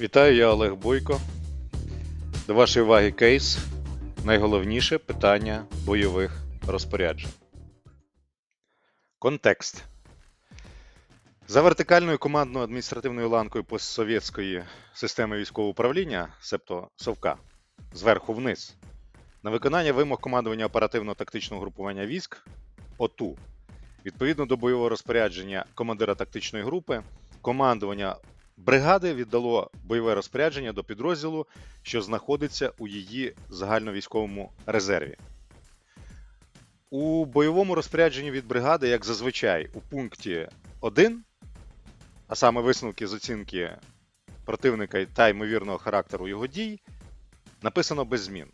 Вітаю, я Олег Бойко. До вашої уваги кейс. Найголовніше питання бойових розпоряджень. Контекст. За вертикальною командною адміністративною ланкою постсовєтської системи військового управління, себто Совка, зверху вниз, на виконання вимог командування оперативно-тактичного групування військ ОТУ, відповідно до бойового розпорядження командира тактичної групи, командування бригади віддало бойове розпорядження до підрозділу, що знаходиться у її загальновійськовому резерві. У бойовому розпорядженні від бригади, як зазвичай, у пункті 1, а саме висновки з оцінки противника та ймовірного характеру його дій, написано без змін.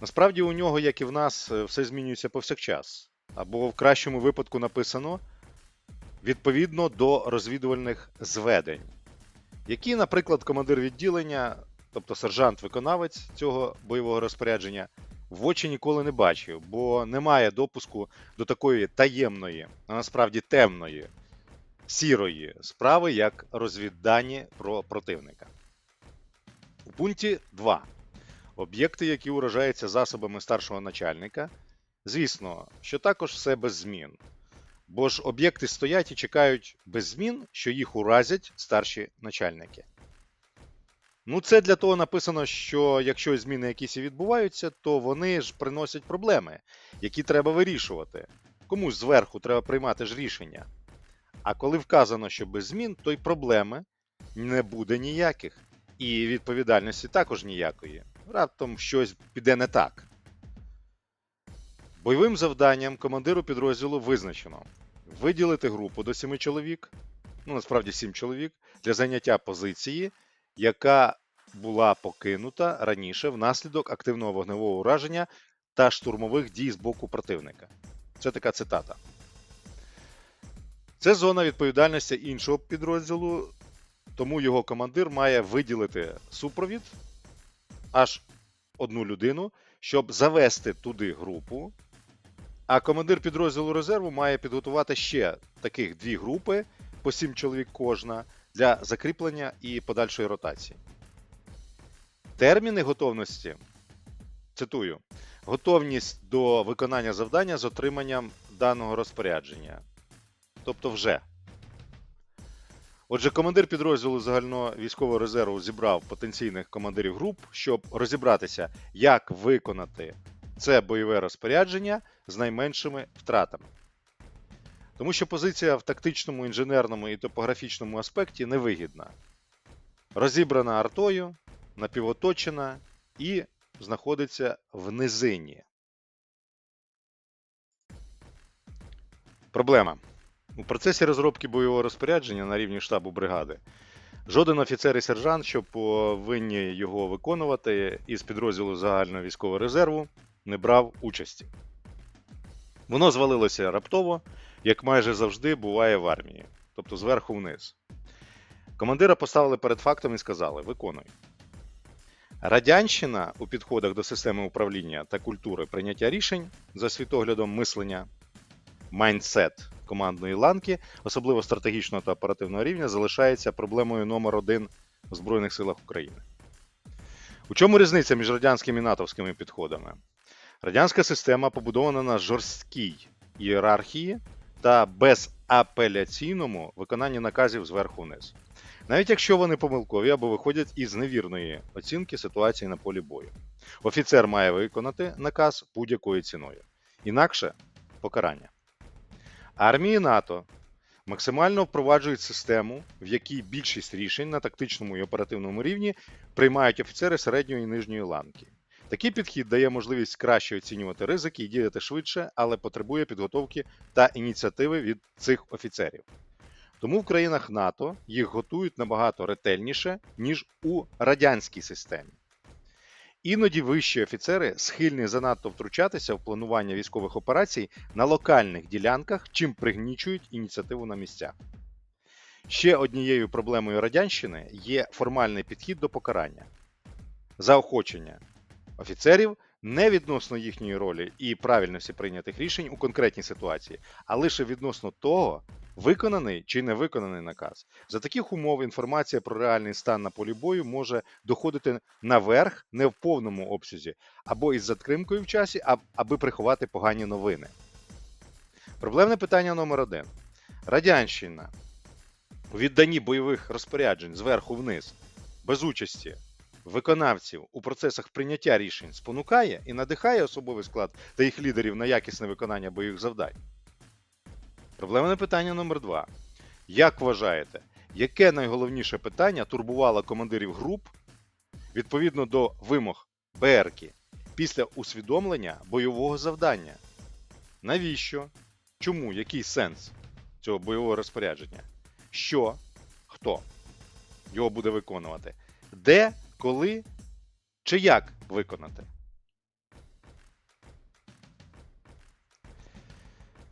Насправді у нього, як і в нас, е, все змінюється повсякчас. Або в кращому випадку написано відповідно до розвідувальних зведень, які, наприклад, командир відділення, тобто сержант-виконавець цього бойового розпорядження, в очі ніколи не бачив, бо немає допуску до такої таємної, а насправді темної, сірої справи, як розвіддані про противника. У пункті 2. Об'єкти, які уражаються засобами старшого начальника. Звісно, що також все без змін. Бо ж об'єкти стоять і чекають без змін, що їх уразять старші начальники. Ну, це для того написано, що якщо зміни якісь і відбуваються, то вони ж приносять проблеми, які треба вирішувати. Комусь зверху треба приймати ж рішення. А коли вказано, що без змін, то й проблеми не буде ніяких. І відповідальності також ніякої. Раптом щось піде не так. Бойовим завданням командиру підрозділу визначено виділити групу до 7 чоловік, ну насправді 7 чоловік, для зайняття позиції, яка була покинута раніше внаслідок активного вогневого ураження та штурмових дій з боку противника. Це така цитата. Це зона відповідальності іншого підрозділу, тому його командир має виділити супровід аж одну людину, щоб завести туди групу. А командир підрозділу резерву має підготувати ще таких дві групи по 7 чоловік кожна для закріплення і подальшої ротації. Терміни готовності цитую: готовність до виконання завдання з отриманням даного розпорядження. Тобто вже. Отже, командир підрозділу загального військового резерву зібрав потенційних командирів груп, щоб розібратися, як виконати це бойове розпорядження з найменшими втратами. Тому що позиція в тактичному, інженерному і топографічному аспекті невигідна. Розібрана артою, напівоточена і знаходиться в низині. Проблема. У процесі розробки бойового розпорядження на рівні штабу бригади жоден офіцер і сержант, що повинні його виконувати із підрозділу загального військового резерву, не брав участі. Воно звалилося раптово, як майже завжди буває в армії, тобто зверху вниз. Командира поставили перед фактом і сказали: виконуй. Радянщина у підходах до системи управління та культури прийняття рішень за світоглядом мислення, майндсет командної ланки, особливо стратегічного та оперативного рівня, залишається проблемою номер один в Збройних силах України. У чому різниця між радянськими і натовськими підходами? Радянська система побудована на жорсткій ієрархії та безапеляційному виконанні наказів зверху вниз. Навіть якщо вони помилкові або виходять із невірної оцінки ситуації на полі бою. Офіцер має виконати наказ будь-якою ціною. Інакше покарання. Армії НАТО максимально впроваджують систему, в якій більшість рішень на тактичному і оперативному рівні приймають офіцери середньої і нижньої ланки. Такий підхід дає можливість краще оцінювати ризики і діяти швидше, але потребує підготовки та ініціативи від цих офіцерів. Тому в країнах НАТО їх готують набагато ретельніше, ніж у радянській системі. Іноді вищі офіцери схильні занадто втручатися в планування військових операцій на локальних ділянках, чим пригнічують ініціативу на місцях. Ще однією проблемою радянщини є формальний підхід до покарання, заохочення офіцерів не відносно їхньої ролі і правильності прийнятих рішень у конкретній ситуації, а лише відносно того, виконаний чи не виконаний наказ. За таких умов інформація про реальний стан на полі бою може доходити наверх не в повному обсязі, або із затримкою в часі, аби приховати погані новини. Проблемне питання номер один. Радянщина у відданні бойових розпоряджень зверху вниз, без участі виконавців у процесах прийняття рішень спонукає і надихає особовий склад та їх лідерів на якісне виконання бойових завдань. Проблемне питання номер два. Як вважаєте, яке найголовніше питання турбувало командирів груп відповідно до вимог БРКі після усвідомлення бойового завдання? Навіщо? Чому? Який сенс цього бойового розпорядження? Що? Хто його буде виконувати? Де, коли чи як виконати?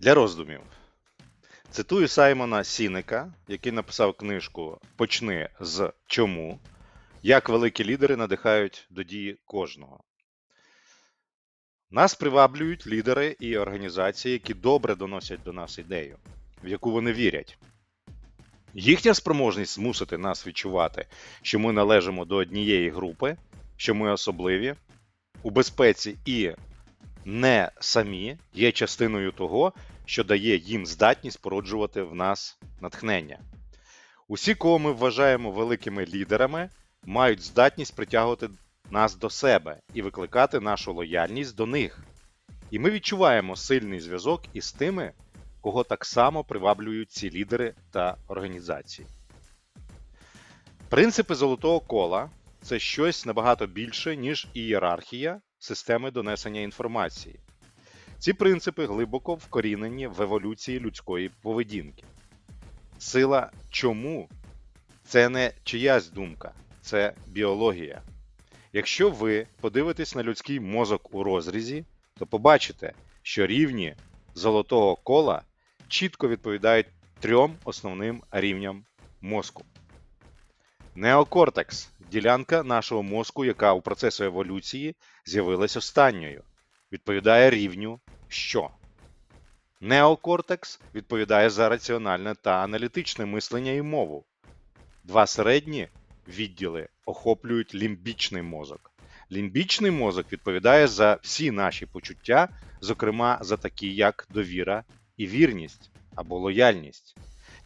Для роздумів. Цитую Саймона Сінека, який написав книжку Почни з чому, як великі лідери надихають до дії кожного. Нас приваблюють лідери і організації, які добре доносять до нас ідею, в яку вони вірять. Їхня спроможність змусити нас відчувати, що ми належимо до однієї групи, що ми особливі, у безпеці і не самі є частиною того, що дає їм здатність породжувати в нас натхнення. Усі, кого ми вважаємо великими лідерами, мають здатність притягувати нас до себе і викликати нашу лояльність до них. І ми відчуваємо сильний зв'язок із тими, кого так само приваблюють ці лідери та організації. Принципи золотого кола це щось набагато більше, ніж ієрархія системи донесення інформації. Ці принципи глибоко вкорінені в еволюції людської поведінки. Сила чому це не чиясь думка, це біологія. Якщо ви подивитесь на людський мозок у розрізі, то побачите, що рівні золотого кола чітко відповідають трьом основним рівням мозку. Неокортекс ділянка нашого мозку, яка у процесі еволюції з'явилась останньою, відповідає рівню що. Неокортекс відповідає за раціональне та аналітичне мислення і мову. Два середні відділи охоплюють лімбічний мозок. Лімбічний мозок відповідає за всі наші почуття, зокрема за такі, як довіра і вірність або лояльність.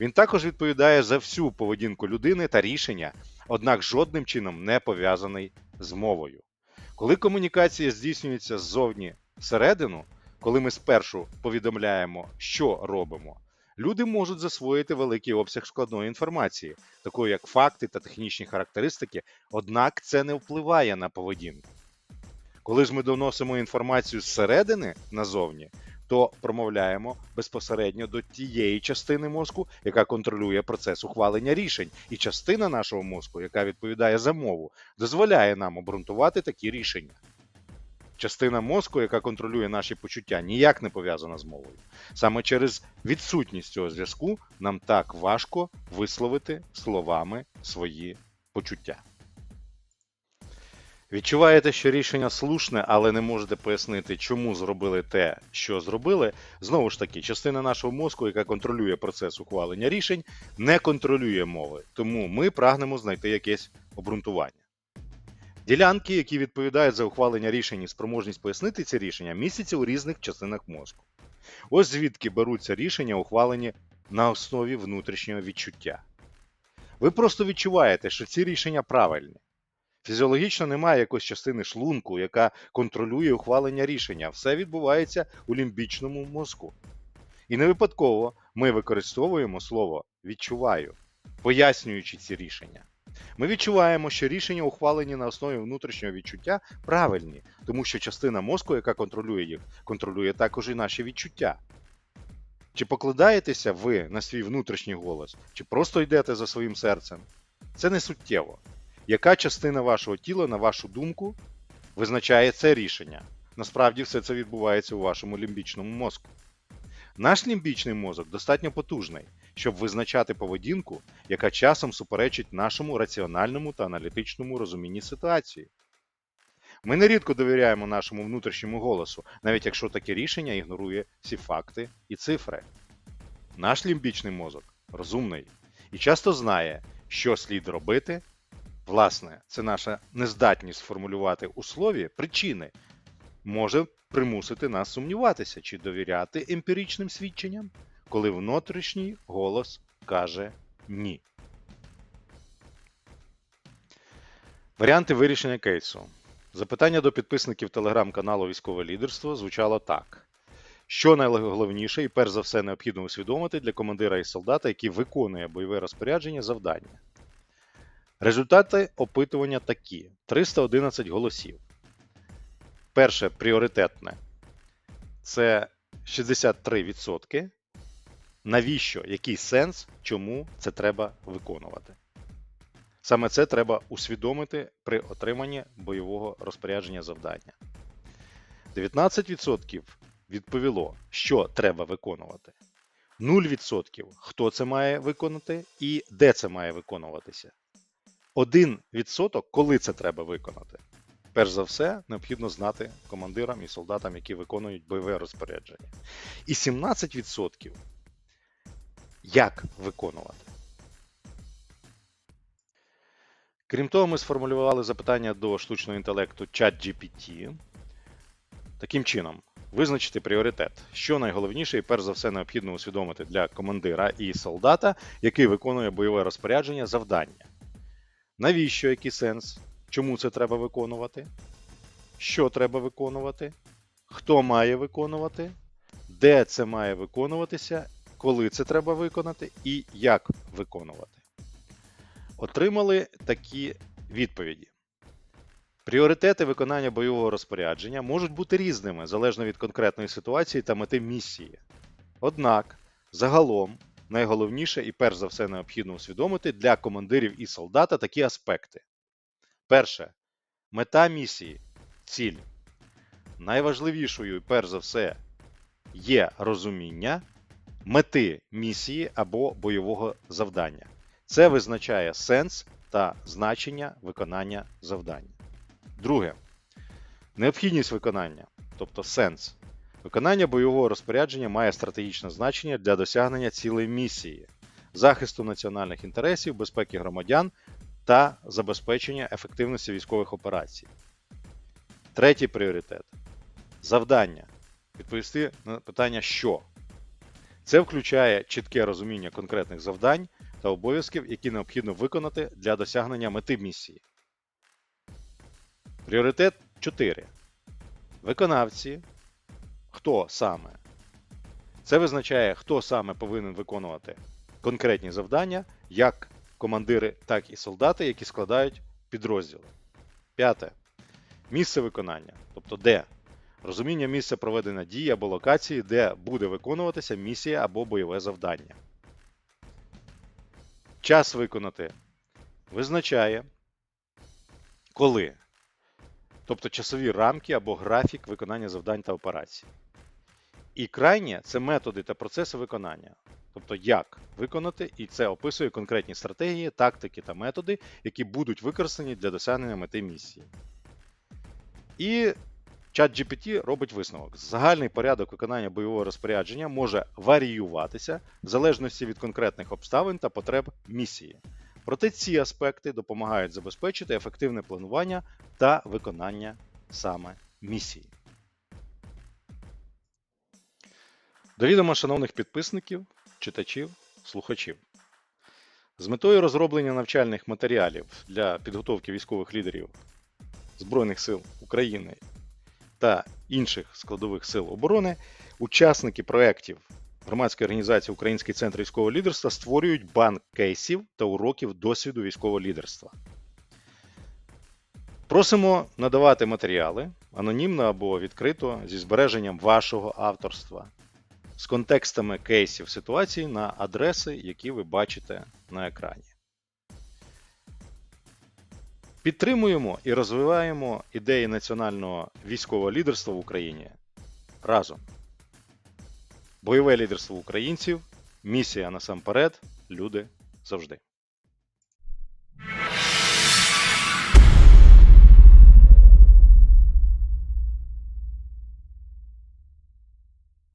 Він також відповідає за всю поведінку людини та рішення, однак жодним чином не пов'язаний з мовою. Коли комунікація здійснюється ззовні всередину, коли ми спершу повідомляємо, що робимо, люди можуть засвоїти великий обсяг складної інформації, такої як факти та технічні характеристики, однак це не впливає на поведінку. Коли ж ми доносимо інформацію зсередини назовні, то промовляємо безпосередньо до тієї частини мозку, яка контролює процес ухвалення рішень, і частина нашого мозку, яка відповідає за мову, дозволяє нам обґрунтувати такі рішення. Частина мозку, яка контролює наші почуття, ніяк не пов'язана з мовою. Саме через відсутність цього зв'язку нам так важко висловити словами свої почуття. Відчуваєте, що рішення слушне, але не можете пояснити, чому зробили те, що зробили. Знову ж таки, частина нашого мозку, яка контролює процес ухвалення рішень, не контролює мови, тому ми прагнемо знайти якесь обґрунтування. Ділянки, які відповідають за ухвалення рішень і спроможність пояснити ці рішення, містяться у різних частинах мозку. Ось звідки беруться рішення, ухвалені на основі внутрішнього відчуття. Ви просто відчуваєте, що ці рішення правильні. Фізіологічно немає якоїсь частини шлунку, яка контролює ухвалення рішення. Все відбувається у лімбічному мозку. І не випадково ми використовуємо слово відчуваю, пояснюючи ці рішення. Ми відчуваємо, що рішення, ухвалені на основі внутрішнього відчуття, правильні, тому що частина мозку, яка контролює їх, контролює також і наші відчуття. Чи покладаєтеся ви на свій внутрішній голос, чи просто йдете за своїм серцем? Це не суттєво. Яка частина вашого тіла, на вашу думку, визначає це рішення? Насправді все це відбувається у вашому лімбічному мозку. Наш лімбічний мозок достатньо потужний, щоб визначати поведінку, яка часом суперечить нашому раціональному та аналітичному розумінні ситуації. Ми нерідко довіряємо нашому внутрішньому голосу, навіть якщо таке рішення ігнорує всі факти і цифри. Наш лімбічний мозок розумний і часто знає, що слід робити. Власне, це наша нездатність сформулювати у слові причини може примусити нас сумніватися чи довіряти емпіричним свідченням, коли внутрішній голос каже ні. Варіанти вирішення кейсу. Запитання до підписників телеграм-каналу Військове лідерство звучало так. Що найголовніше і перш за все необхідно усвідомити для командира і солдата, який виконує бойове розпорядження завдання? Результати опитування такі: 311 голосів. Перше пріоритетне це 63%. Навіщо? Який сенс, чому це треба виконувати? Саме це треба усвідомити при отриманні бойового розпорядження завдання. 19% відповіло, що треба виконувати. 0% хто це має виконати і де це має виконуватися. 1% коли це треба виконати. Перш за все, необхідно знати командирам і солдатам, які виконують бойове розпорядження. І 17% як виконувати. Крім того, ми сформулювали запитання до штучного інтелекту ChatGPT. Таким чином, визначити пріоритет, що найголовніше і перш за все необхідно усвідомити для командира і солдата, який виконує бойове розпорядження завдання. Навіщо який сенс? Чому це треба виконувати? Що треба виконувати? Хто має виконувати? Де це має виконуватися? Коли це треба виконати і як виконувати? Отримали такі відповіді. Пріоритети виконання бойового розпорядження можуть бути різними залежно від конкретної ситуації та мети місії. Однак, загалом, найголовніше і перш за все необхідно усвідомити для командирів і солдата такі аспекти. Перше. Мета місії ціль. Найважливішою, перш за все, є розуміння мети місії або бойового завдання. Це визначає сенс та значення виконання завдання. Друге. Необхідність виконання, тобто сенс. Виконання бойового розпорядження має стратегічне значення для досягнення цілей місії, захисту національних інтересів, безпеки громадян та забезпечення ефективності військових операцій. Третій пріоритет завдання. Відповісти на питання що. Це включає чітке розуміння конкретних завдань та обов'язків, які необхідно виконати для досягнення мети місії. Пріоритет 4. Виконавці. Хто саме? Це визначає, хто саме повинен виконувати конкретні завдання, як командири, так і солдати, які складають підрозділи. П'яте. Місце виконання, тобто де. Розуміння місця проведення дії або локації, де буде виконуватися місія або бойове завдання. Час виконати визначає, коли. Тобто часові рамки або графік виконання завдань та операцій. І крайнє це методи та процеси виконання. Тобто, як виконати, і це описує конкретні стратегії, тактики та методи, які будуть використані для досягнення мети місії. І ChatGPT робить висновок. Загальний порядок виконання бойового розпорядження може варіюватися в залежності від конкретних обставин та потреб місії. Проте ці аспекти допомагають забезпечити ефективне планування та виконання саме місії. До шановних підписників, читачів, слухачів. З метою розроблення навчальних матеріалів для підготовки військових лідерів Збройних сил України та інших складових сил оборони, учасники проєктів громадської організації Український центр військового лідерства створюють банк кейсів та уроків досвіду військового лідерства. Просимо надавати матеріали анонімно або відкрито зі збереженням вашого авторства, з контекстами кейсів ситуації на адреси, які ви бачите на екрані. Підтримуємо і розвиваємо ідеї національного військового лідерства в Україні разом. Бойове лідерство українців, місія насамперед, люди завжди.